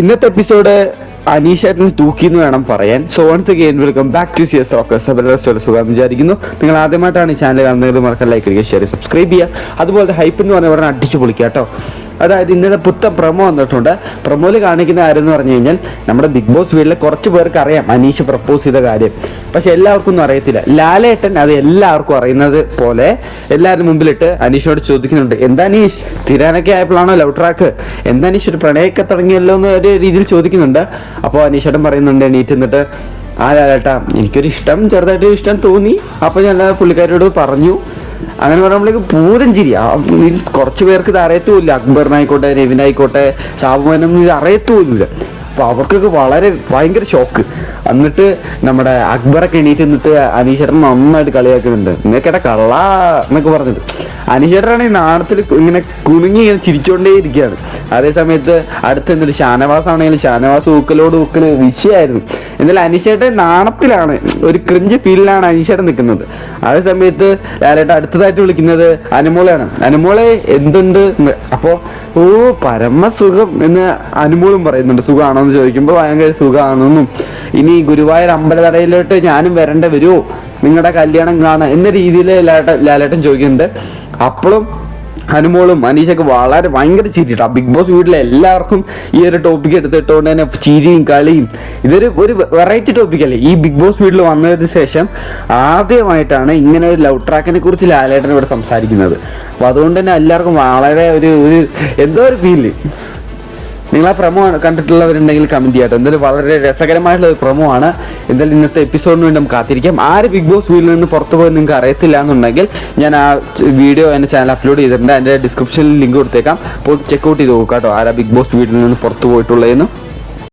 ഇന്നത്തെ എപ്പിസോഡ് അനീഷേട്ടന് തൂക്കി എന്ന് വേണം പറയാൻ. So once again welcome back to Seas Rockers സുഖം വിചാരിക്കുന്നു. നിങ്ങൾ ആദ്യമായിട്ടാണ് ഈ ചാനൽ കാണുന്നത് മറക്കാൻ ലൈക്ക് ചെയ്യുക ഷെയർ സബ്സ്ക്രൈബ് ചെയ്യുക. അതുപോലെ ഹൈപ്പ് എന്ന് പറഞ്ഞ പറഞ്ഞാൽ അടിച്ചു പൊളിക്കുക കേട്ടോ. അതായത് ഇന്നത്തെ പുത്തൻ പ്രമോ വന്നിട്ടുണ്ട്. പ്രമോയിൽ കാണിക്കുന്ന കാര്യം എന്ന് പറഞ്ഞു കഴിഞ്ഞാൽ നമ്മുടെ ബിഗ് ബോസ് വീട്ടിലെ കുറച്ച് പേർക്ക് അറിയാം അനീഷ് പ്രപ്പോസ് ചെയ്ത കാര്യം. പക്ഷെ എല്ലാവർക്കും ഒന്നും അറിയത്തില്ല. ലാലേട്ടൻ അത് എല്ലാവർക്കും അറിയുന്നത് പോലെ എല്ലാവരും മുമ്പിലിട്ട് അനീഷിനോട് ചോദിക്കുന്നുണ്ട്. എന്താ അനീഷ്? തിരാനൊക്കെ ആയപ്പോഴാണോ ലവ് ട്രാക്ക് എന്താ അനീഷ് ഒരു പ്രണയമൊക്കെ തുടങ്ങിയല്ലോ എന്ന് ഒരു രീതിയിൽ ചോദിക്കുന്നുണ്ട്. അപ്പോൾ അനീഷേട്ടൻ പറയുന്നുണ്ട് എണീറ്റ് നിന്നിട്ട് ആ ലാലേട്ടാ എനിക്കൊരു ഇഷ്ടം ചെറുതായിട്ട് ഇഷ്ടം തോന്നി. അപ്പോൾ ഞാൻ പുള്ളിക്കാരോട് പറഞ്ഞു അങ്ങനെ പറയുമ്പോഴേക്ക് പൂരം ചിരി മീൻസ് കുറച്ച് പേർക്ക് ഇത് അറിയത്തുമില്ല. അക്ബറിനായിക്കോട്ടെ രവിനായിക്കോട്ടെ സാബുമാനൊന്നും ഇത് അറിയത്തുമില്ല. അപ്പോൾ അവർക്കൊക്കെ വളരെ ഭയങ്കര ഷോക്ക് എന്നിട്ട് നമ്മുടെ അക്ബറൊക്കെ എണീറ്റ് നിന്നിട്ട് അനീശ്വരൻ നന്നായിട്ട് കളിയാക്കുന്നുണ്ട്. നിങ്ങൾക്കെടാ കള്ള എന്നൊക്കെ പറഞ്ഞിട്ട്. അനീശ്വരനാണെങ്കിൽ നാണത്തിൽ ഇങ്ങനെ കുണുങ്ങി ഇങ്ങനെ ചിരിച്ചുകൊണ്ടേ ഇരിക്കുകയാണ്. അതേ സമയത്ത് അടുത്ത് എന്തൊരു ഷാനവാസ് ആണെങ്കിലും ഷാനവാസ് ഊക്കലോട് ഊക്കൽ വിഷയമായിരുന്നു. എന്നാലും അനീഷേട്ടൻ നാണത്തിലാണ് ഒരു ക്രിഞ്ച് ഫീലിലാണ് അനീഷേട്ടൻ നിൽക്കുന്നത്. അതേ സമയത്ത് ലാലേട്ട അടുത്തതായിട്ട് വിളിക്കുന്നത് അനുമോളെയാണ്. അനുമോളെ എന്തുണ്ട്? അപ്പോൾ ഓ പരമസുഖം എന്ന് അനുമോളും പറയുന്നുണ്ട്. സുഖമാണോ എന്ന് ചോദിക്കുമ്പോൾ ഭയങ്കര സുഖമാണെന്നും ഇനി ഗുരുവായൂർ അമ്പലതടയിലോട്ട് ഞാനും വരേണ്ട വരുമോ നിങ്ങളുടെ കല്യാണം കാണാം എന്ന രീതിയിൽ ലാലേട്ടൻ ലാലേട്ടൻ ചോദിക്കുന്നുണ്ട്. അപ്പോഴും അനുമോളും അനീഷൊക്കെ വളരെ ഭയങ്കര ചിരിട്ടോ ബിഗ് ബോസ് വീട്ടിലെ എല്ലാവർക്കും ഈ ഒരു ടോപ്പിക് എടുത്തിട്ടുകൊണ്ട് തന്നെ ചിരിയും കളിയും. ഇതൊരു ഒരു വെറൈറ്റി ടോപ്പിക് അല്ലേ? ഈ ബിഗ് ബോസ് വീട്ടിൽ വന്നതിന് ശേഷം ആദ്യമായിട്ടാണ് ഇങ്ങനെ ഒരു ലവ് ട്രാക്കിനെ കുറിച്ച് ലാലേട്ടൻ ഇവിടെ സംസാരിക്കുന്നത്. അപ്പോൾ അതുകൊണ്ട് തന്നെ എല്ലാവർക്കും വളരെ ഒരു ഒരു എന്തോ ഒരു ഫീൽ നിങ്ങൾ ആ പ്രമോ കണ്ടിട്ടുള്ളവരുണ്ടെങ്കിൽ കമന്റ് ചെയ്യാട്ടോ. എന്തായാലും വളരെ രസകരമായിട്ടുള്ള ഒരു പ്രമോ ആണ്. എന്തായാലും ഇന്നത്തെ എപ്പിസോഡിന് വേണ്ടി നമുക്ക് കാത്തിരിക്കാം. ആര് ബിഗ് ബോസ് വീട്ടിൽ നിന്ന് പുറത്തു പോയി നിങ്ങൾക്ക് അറിയത്തില്ല എന്നുണ്ടെങ്കിൽ ഞാൻ ആ വീഡിയോ എന്റെ ചാനൽ അപ്ലോഡ് ചെയ്തിട്ടുണ്ട്. അതിന്റെ ഡിസ്ക്രിപ്ഷനിൽ ലിങ്ക് കൊടുത്തേക്കാം. അപ്പോൾ ചെക്ക് ഔട്ട് ചെയ്ത് നോക്കാം കേട്ടോ. ആരാ ബിഗ് ബോസ് വീട്ടിൽ നിന്ന് പുറത്തു പോയിട്ടുള്ളതെന്ന്.